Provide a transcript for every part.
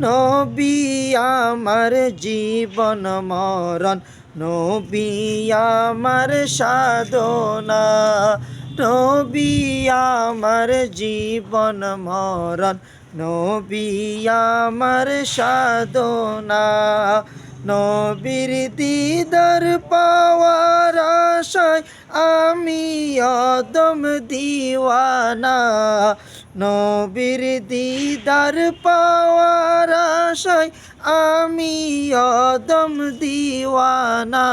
নবী আমার জীবন মরণ, নবী আমার সাধনা, নবী আমার জীবন মরণ, নবী আমার সাধনা, নবীর দিদার পাওয়ার আশায় আমি অদম দিওয়ানা নবীর দিদার পাওয়ার আশায় আমি অদম দিওয়ানা।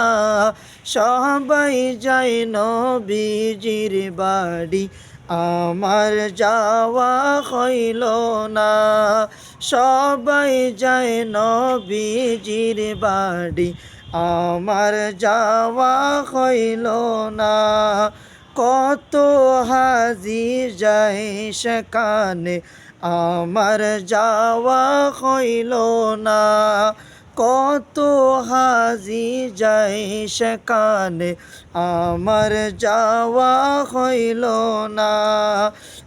সবাই যায় নবীজির বাড়ি, আমার যাওয়া হইল না। সবাই যায় নবীজির বাড়ি, আমার যাওয়া হইল না। কত হাজি যায় সেখানে আমার যাওয়া হইল না। কত হাজি যায় সেখানে আমার যাওয়া হইল না।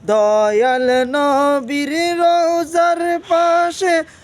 দয়াল নবীর রোজার পাশে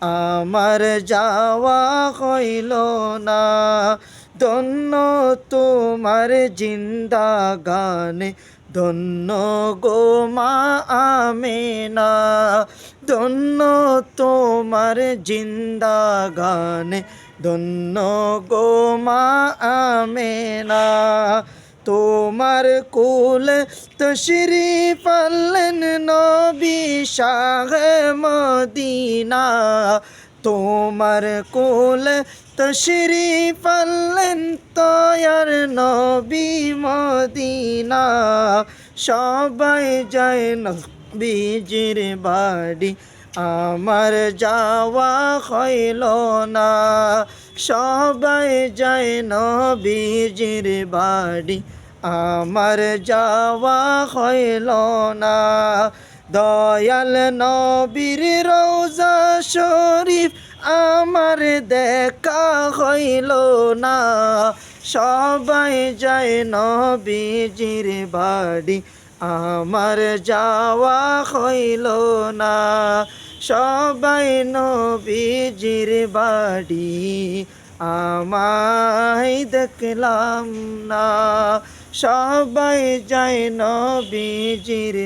আমার যাওয়া হইল না। ধন্য তোমার জিন্দা গানে, ধন্য গো মা আমেনা। ধন্য তোমার জিন্দা গানে, ধন্য গো মা আমেনা। তোমার কুল তশরিফ আনলেন নবী শাহ মদিনা, তোমার কোল তশরিফ আনলেন তয়ার নবী মদিনা। সবাই যায় নবীজির বাড়ি, আমার যাওয়া হইল না। সবাই যায় নবীজির বাড়ি, আমার যাওয়া হইল না। দয়াল নবীর রোজা শরীফ আমার দেখা হইল না। সবাই যায় নবীজির বাড়ি, আমার যাওয়া হইল না। সবাই নবীজির বাড়ি, আমায় দেখলাম না। সবাই যায় নবীজির